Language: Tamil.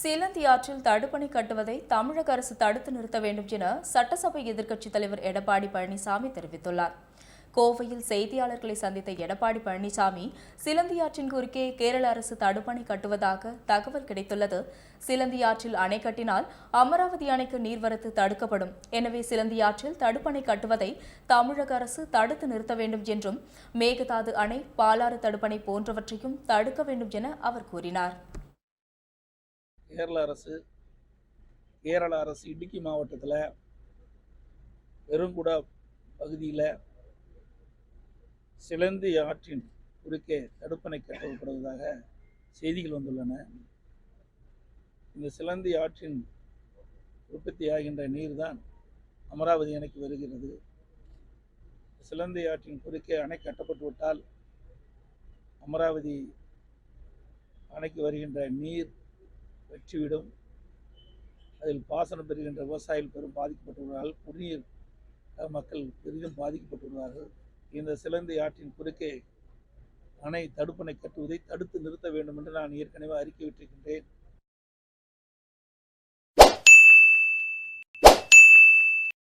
சிலந்தி ஆற்றில் தடுப்பணை கட்டுவதை தமிழக அரசு தடுத்து நிறுத்த வேண்டும் என சட்டசபை எதிர்க்கட்சித் தலைவர் எடப்பாடி பழனிசாமி தெரிவித்துள்ளார். கோவையில் செய்தியாளர்களை சந்தித்த எடப்பாடி பழனிசாமி சிலந்தி ஆற்றின் குறுக்கே கேரள அரசு தடுப்பணை கட்டுவதாக தகவல் கிடைத்துள்ளது. சிலந்தி ஆற்றில் அணை கட்டினால் அமராவதி அணைக்கு நீர்வரத்து தடுக்கப்படும். எனவே சிலந்தி ஆற்றில் தடுப்பணை கட்டுவதை தமிழக அரசு தடுத்து நிறுத்த வேண்டும் என்றும் மேகதாது அணை பாலாறு தடுப்பணை போன்றவற்றையும் தடுக்க வேண்டும் என அவர் கூறினார். கேரள அரசு கேரள அரசு இடுக்கி மாவட்டத்தில் பெருங்குடா பகுதியில் சிலந்தி ஆற்றின் குறுக்கே தடுப்பணை கட்டப்படுவதாக செய்திகள் வந்துள்ளன. இந்த சிலந்தி ஆற்றின் உற்பத்தி ஆகின்ற நீர்தான் அமராவதி அணைக்கு வருகிறது. சிலந்தி ஆற்றின் குறுக்கே அணை கட்டப்பட்டு விட்டால் அமராவதி அணைக்கு வருகின்ற நீர் வெற்றிவிடும் அதில் பாசனம் பெறுகின்ற விவசாயிகள் பெரும் பாதிக்கப்பட்டுள்ளார்கள் குடிநீர் மக்கள் பெரிதும் பாதிக்கப்பட்டுள்ளார்கள் இந்த சிலந்தை ஆற்றின் குறுக்கே அணை தடுப்பணை கட்டுவதை தடுத்து நிறுத்த வேண்டும் என்று நான் ஏற்கனவே அறிக்கை விட்டிருக்கின்றேன்.